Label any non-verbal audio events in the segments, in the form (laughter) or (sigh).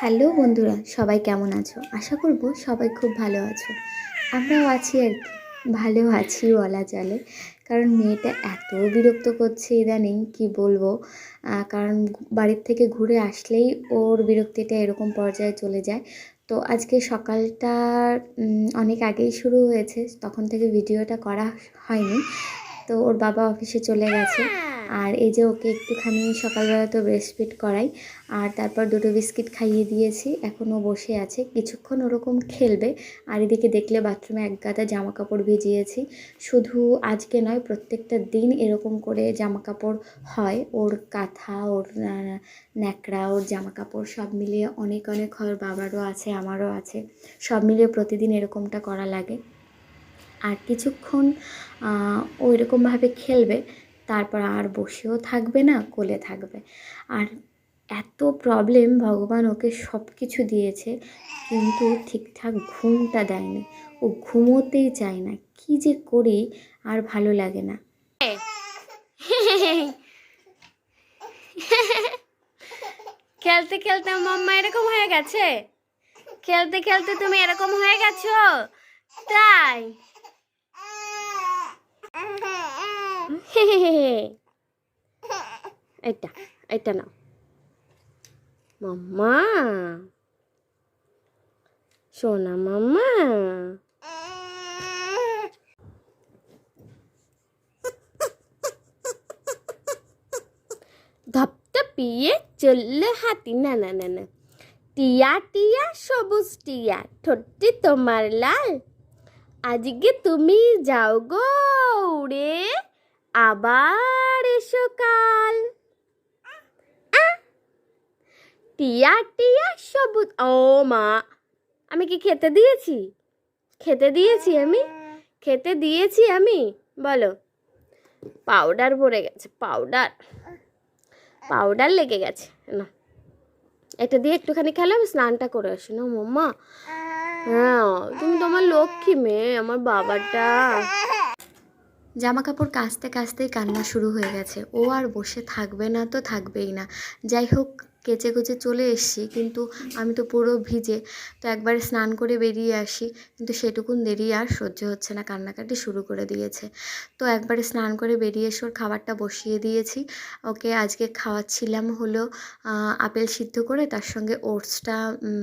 Hello বন্ধুরা, সবাই কেমন আছো? আশা করব সবাই খুব ভালো আছো। আমরাও আছি আর কি, ভালো আছি বলা চলে। কারণ মেয়েটা এত বিরক্ত করছে ইদানিং, কি বলব? কারণ বাড়ির থেকে ঘুরে আসলেই ওর বিরক্তিটা এরকম পর্যায়ে চলে যায়। তো আজকে সকালটা অনেক আগেই শুরু হয়েছে, তখন থেকে ভিডিওটা করা হয়নি। তো ওর বাবা অফিসে চলে গেছে। আর এই যে ওকে একটুখানি সকালবেলা তো ব্রেস্টফিড করাই আর তারপর দুটো বিস্কিট খাইয়ে দিয়েছি এখন ও বসে আছে। কিছুক্ষণ ওরকম খেলবে আর এদিকে দেখলে বাথরুমে এক গাদা জামা কাপড় ভিজিয়েছি। শুধু আজকে নয় প্রত্যেকটা দিন এরকম করে জামা কাপড় হয়। ওর কাঁথা ওর ন্যাকড়া ওর জামা কাপড় সব মিলিয়ে অনেক অনেক হয়। বাবারও আছে আমারও আছে। সব মিলিয়ে প্রতিদিন এরকমটা করা লাগে। আর কিছুক্ষণ আহ, ও খেলবে তারপর আর বসেও থাকবে না, কোলে থাকবে। আর এত প্রবলেম ভগবান ওকে সব কিছু দিয়েছে, কিন্তু ঠিকঠাক ঘুমটা দেয়নি। ও ঘুমোতেই চায় না, কি যে করি আর ভালো লাগে না। খেলতে খেলতে মাম্মা এরকম হয়ে গেছে? খেলতে খেলতে তুমি এরকম হয়ে গেছো? তাই? (laughs) এটা এটা নাও। মাম্মা। সোনা মাম্মা। চললে হাতি। না না না না। টিয়া টিয়া, সবুজ টিয়া, ঠোঁটটি তোমার লাল। আজকে তুমি যাও গো উড়ে। আবার এসো কাল। টিয়া টিয়া, সবুজ। ও মা, আমি কি খেতে দিয়েছি? খেতে দিয়েছি আমি? খেতে দিয়েছি আমি? বলো। পাউডার ভরে গেছে, পাউডার। পাউডার লেগে গেছে। না। এটা দিয়ে একটুখানি খেলে আমি স্নানটা করে আসি। না, মাম্মা। হ্যাঁ তুমি তোমার লক্ষ্মী মেয়ে, আমার বাবাটা। জামা কাপড় কাচতে কাচতেই কান্না শুরু হয়ে গেছে। ও আর বসে থাকবে না তো থাকবেই না। যাই হোক কেচে কুচে চলে এসছি, কিন্তু আমি তো পুরো ভিজে। তো একবারে স্নান করে বেরিয়ে আসি, কিন্তু সেটুকুন দেরি আর সহ্য হচ্ছে না, কান্নাকাটি শুরু করে দিয়েছে। তো একবারে স্নান করে বেরিয়ে এসে ওর খাবারটা বসিয়ে দিয়েছি। ওকে আজকে খাওয়াচ্ছিলাম হলো আপেল সিদ্ধ করে, তার সঙ্গে ওটসটা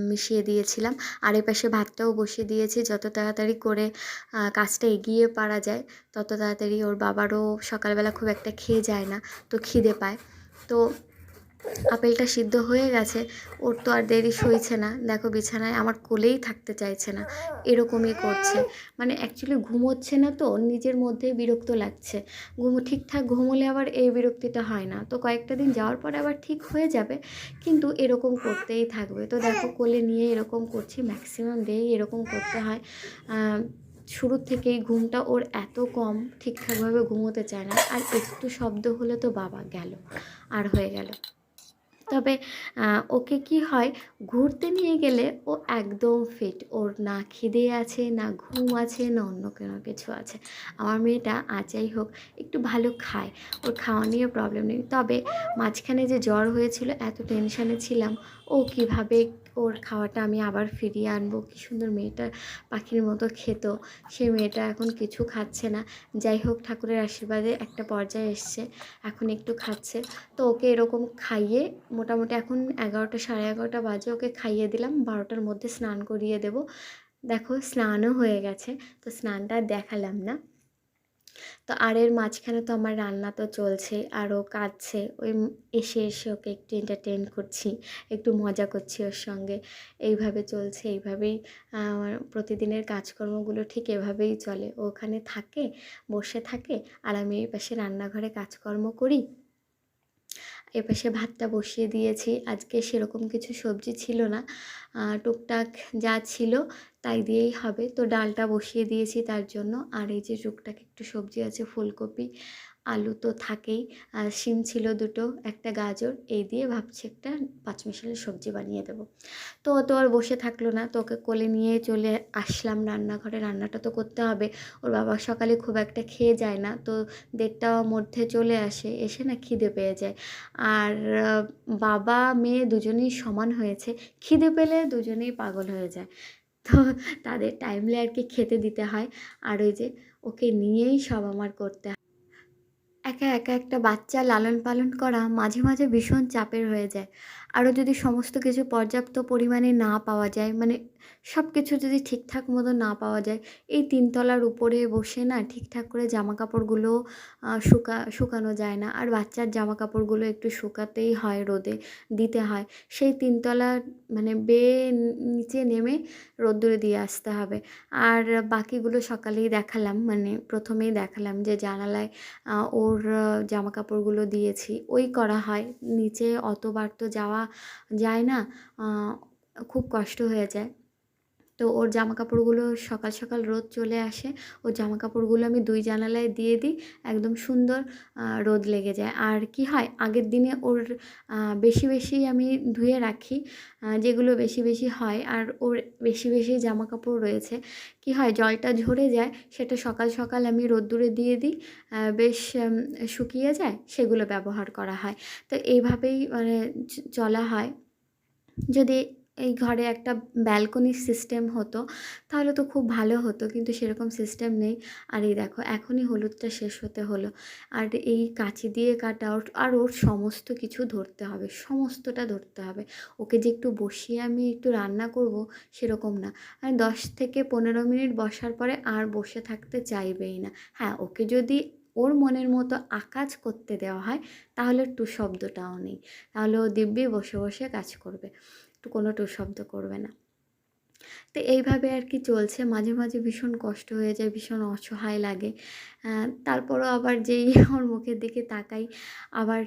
মিশিয়ে দিয়েছিলাম। আর পাশে ভাতটাও বসিয়ে দিয়েছি, যত তাড়াতাড়ি করে কাজটা এগিয়ে পারা যায়, তত তাড়াতাড়ি ওর বাবারও সকালবেলা খুব একটা খেয়ে যায় না, তো খিদে পায়। তো আপেলটা সিদ্ধ হয়ে গেছে, ওর তো আর দেরি সইছে না। দেখো বিছানায় আমার কোলেই থাকতে চাইছে না। এরকমই করছে। মানে অ্যাকচুয়ালি ঘুমোচ্ছে না তো, নিজের মধ্যে বিরক্ত লাগছে। ঘুমো, ঠিকঠাক ঘুমোলে আবার এই বিরক্তিটা হয় না। তো কয়েকটা দিন যাওয়ার পরে আবার ঠিক হয়ে যাবে, কিন্তু এরকম করতেই থাকবে। তো দেখো কোলে নিয়ে এরকম করছি ম্যাক্সিমাম ডেই এরকম করতে হয়। শুরুর থেকেই ঘুমটা ওর এত কম, ঠিকঠাকভাবে ঘুমোতে চায় না। আর একটু শব্দ হলে তো বাবা গেল, আর হয়ে গেল। তবে ওকে কি হয়, ঘুরতে নিয়ে গেলে ও একদম ফিট ওর না খিদে আছে, না ঘুম আছে, না অন্য কোনো কিছু আছে। আমার মেয়েটা আচাই হোক, একটু ভালো খায়। ওর খাওয়া নিয়ে প্রবলেম নেই। তবে, মাঝখানে যে জ্বর হয়েছিল, এত টেনশানে ছিলাম, ও কীভাবে ওর খাওয়াটা আমি আবার ফিরিয়ে আনব। কী সুন্দর মেয়েটা পাখির মতো খেত। সেই মেয়েটা এখন কিছু খাচ্ছে না। যাই হোক, ঠাকুরের আশীর্বাদে একটা পর্যায়ে এসছে। এখন একটু খাচ্ছে। তো ওকে এরকম খাইয়ে মোটামুটি এখন এগারোটা, সাড়ে এগারোটা বাজে ওকে খাইয়ে দিলাম। বারোটার মধ্যে স্নান করিয়ে দেবো। দেখো, স্নানও হয়ে গেছে। তো স্নানটা দেখালাম না। তো আর এর মাঝখানে তো আমার রান্না তো চলছে আরও কাঁদছে। ওই এসে এসে ওকে একটু এন্টারটেন করছি, একটু মজা করছি ওর সঙ্গে। এইভাবে চলছে, এইভাবেই আমার প্রতিদিনের কাজকর্মগুলো ঠিক এভাবেই চলে। ওখানে থাকে, বসে থাকে, আর আমি এই পাশে রান্নাঘরে কাজকর্ম করি। এপাশে ভাতটা বসিয়ে দিয়েছি। আজকে সেরকম কিছু সবজি ছিল না। টুকটাক যা ছিল তাই দিয়েই হবে। তো ডালটা বসিয়ে দিয়েছি তার জন্য। আর এই যে টুকটাক একটু সবজি আছে, ফুলকপি আলু তো থাকেই। আর শিম ছিল দুটো, একটা গাজর, এই দিয়ে ভাবছি একটা পাঁচমিশালি সবজি বানিয়ে দেবো। তো ও তো আর বসে থাকল না, তো ওকে কোলে নিয়ে চলে আসলাম রান্নাঘরে। রান্নাটা তো করতে হবে, ওর বাবা সকালে খুব একটা খেয়ে যায় না, তো দেড়টার মধ্যে চলে আসে, এসে না খিদে পেয়ে যায়। আর বাবা, মেয়ে দুজনেই সমান হয়েছে, খিদে পেলে দুজনেই পাগল হয়ে যায়। তো তাদের টাইমলি আর কি খেতে দিতে হয়। আর ওই যে ওকে নিয়েই সব আমার করতে হয় একা একা একটা বাচ্চা লালন পালন করা মাঝে মাঝে ভীষণ চাপের হয়ে যায়। আরও যদি সমস্ত কিছু পর্যাপ্ত পরিমাণে না পাওয়া যায় মানে সব কিছু যদি ঠিকঠাক মতো না পাওয়া যায়, এই তিনতলার উপরে বসে না ঠিকঠাক করে জামা কাপড়গুলো শুকা, শুকানো যায় না। আর বাচ্চার জামা কাপড়গুলো একটু শুকাতেই হয় রোদে, দিতে হয়। সেই তিনতলা মানে বেয়ে নিচে নেমে রোদ্দুরে দিয়ে আসতে হবে। আর বাকিগুলো সকালেই দেখালাম মানে প্রথমেই দেখালাম যে জানালায় ওর জামা কাপড়গুলো দিয়েছি। ওই করা হয়। নিচে অতবার তো যাওয়া যায় না খুব কষ্ট হয়ে যায়। তো ওর জামা কাপড়গুলো সকাল সকাল রোদ চলে আসে। ওর জামা কাপড়গুলো আমি দুই জানালায় দিয়ে দিই, একদম সুন্দর রোদ লেগে যায়। আর কি হয়, আগের দিনে ওর বেশি বেশি আমি ধুয়ে রাখি যেগুলো বেশি বেশি হয়। আর ওর বেশি বেশি জামা কাপড় রয়েছে। কি হয়, জলটা ঝরে যায়, সেটা সকাল সকাল আমি রোদ্দুরে দিয়ে দিই বেশ শুকিয়ে যায়, সেগুলো ব্যবহার করা হয়। তো এইভাবেই মানে চলা হয়। যদি এই ঘরে একটা ব্যালকনির সিস্টেম হতো, তাহলে তো খুব ভালো হতো, কিন্তু সেরকম সিস্টেম নেই। আর এই দেখো, এখনই হলুদটা শেষ হতে হলো। আর এই কাঁচি দিয়ে কাটা ওর, আর ওর সমস্ত কিছু ধরতে হবে, সমস্তটা ধরতে হবে। ওকে যে একটু বসিয়ে আমি একটু রান্না করব, সেরকম না। আর দশ থেকে পনেরো মিনিট বসার পরে আর বসে থাকতে চাইবেই না। হ্যাঁ ওকে যদি ওর মনের মতো আকাজ করতে দেওয়া হয়, তাহলে টু শব্দটাও নেই। তাহলে ও দিব্যি বসে বসে কাজ করবে। কোনো টু শব্দ করবে না। তো এইভাবে আর কি চলছে। মাঝে মাঝে ভীষণ কষ্ট হয়ে যায়, ভীষণ অসহায় লাগে। তারপরও আবার যেই (laughs) ওর মুখের দিকে তাকাই, আবার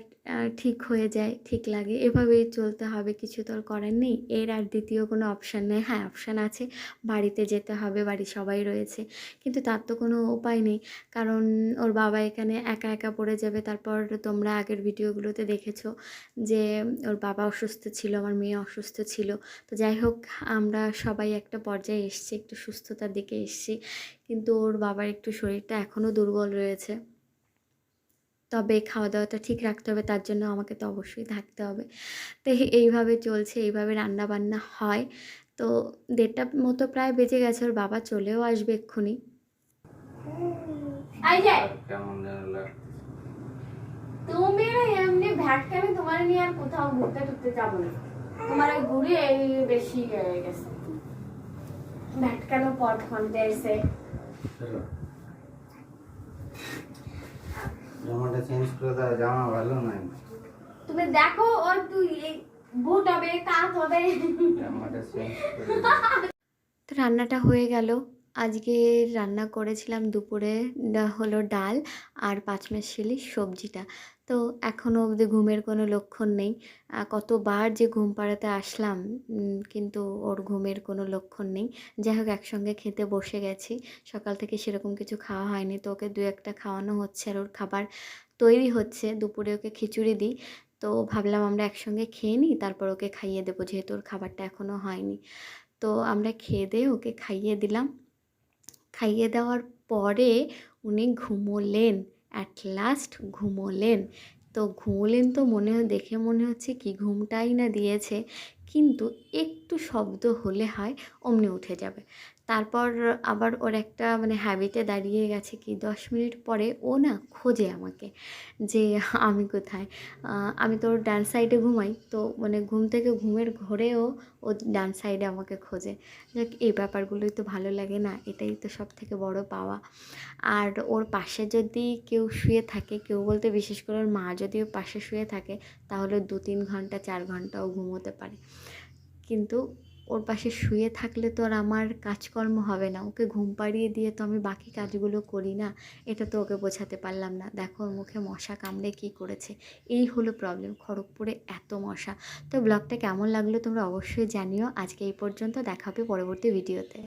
ঠিক হয়ে যায়, ঠিক লাগে। এভাবেই চলতে হবে, কিছু তো আর করার নেই। এর আর দ্বিতীয় কোনো অপশান নেই। হ্যাঁ অপশান আছে। বাড়িতে যেতে হবে বাড়ির সবাই রয়েছে। কিন্তু তার তো কোনো উপায় নেই। কারণ ওর বাবা এখানে একা একা পড়ে যাবে। তারপর তোমরা আগের ভিডিওগুলোতে দেখেছ যে, ওর বাবা অসুস্থ ছিল, আমার মেয়ে অসুস্থ ছিল। তো যাই হোক, আমরা সবাই একটা পর্যায়ে এসছি একটু সুস্থতার দিকে এসছি কিন্তু ওর বাবার একটু শরীরটা এখনও দুর্বল রয়েছে। তবে খাওয়া দাওয়াটা ঠিক রাখতে হবে তার জন্য আমাকে তো অবশ্যই থাকতে হবে। তো এইভাবে চলছে এইভাবে রান্না বান্না হয়। তো দেড়টা মতো প্রায় বেজে গেছে ওর বাবা চলেও আসবে এক্ষুনি। তুমি এমনি ভ্যাটকামে তোমার নিয়ে আর কোথাও ঘুরতে টুরতে যাব না। তোমার ঘুরে বেশি গেছে। জামাটা চেঞ্জ করে দাও জামা ভালো নাই। তুমি দেখো ওর তুই বুট হবে কাত হবে। জামাটা চেঞ্জ তো রান্নাটা হয়ে গেল। আজকে রান্না করেছিলাম দুপুরে হলো ডাল আর পাঁচমেশালি সবজিটা। তো এখনও অবধি ঘুমের কোনো লক্ষণ নেই। কতবার যে ঘুম পাড়াতে আসলাম কিন্তু ওর ঘুমের কোনো লক্ষণ নেই। যাই হোক, একসঙ্গে খেতে বসে গেছি। সকাল থেকে সেরকম কিছু খাওয়া হয়নি, তো ওকে দু একটা খাওয়ানো হচ্ছে আর ওর খাবার তৈরি হচ্ছে। দুপুরে ওকে খিচুড়ি দিই, তো ভাবলাম আমরা একসঙ্গে খেয়ে নিই, তারপর ওকে খাইয়ে দেবো, যেহেতু ওর খাবারটা এখনও হয়নি। তো আমরা খেয়ে দিয়ে ওকে খাইয়ে দিলাম। খাইয়ে দেওয়ার পরে উনি ঘুমোলেন। At last ঘুমোলেন। তো ঘুমোলেন তো মনে দেখে মনে হচ্ছে কি ঘুমটাই না দিয়েছে, কিন্তু একটু শব্দ হলে হয়, অমনি উঠে যাবে। তারপর আবার ওর একটা মানে হ্যাবিটে দাঁড়িয়ে গেছে কি, দশ মিনিট পরে ও না খোঁজে আমাকে যে আমি কোথায়। আমি তো ওর ডান সাইডে ঘুমাই, তো মানে ঘুম থেকে ঘুমের ঘরেও ও ডান সাইডে আমাকে খোঁজে। যাক, এই ব্যাপারগুলোই তো ভালো লাগে না, এটাই তো সব থেকে বড় পাওয়া। আর ওর পাশে যদি কেউ শুয়ে থাকে, কেউ বলতে বিশেষ করে ওর মা যদি ওর পাশে শুয়ে থাকে, তাহলে দু তিন ঘণ্টা, চার ঘন্টাও ঘুমোতে পারে। কিন্তু ওর পাশে শুয়ে থাকলে তো আর আমার কাজকর্ম হবে না। ওকে ঘুম পাড়িয়ে দিয়ে তো আমি বাকি কাজগুলো করি না। এটা তো ওকে বোঝাতে পারলাম না। দেখো ওর মুখে মশা কামড়ে কি করেছে। এই হলো প্রবলেম খড়গপুরে এত মশা। তো ব্লগটা কেমন লাগল তোমরা অবশ্যই জানিও। আজকে এই পর্যন্ত। দেখা হবে পরবর্তী ভিডিওতে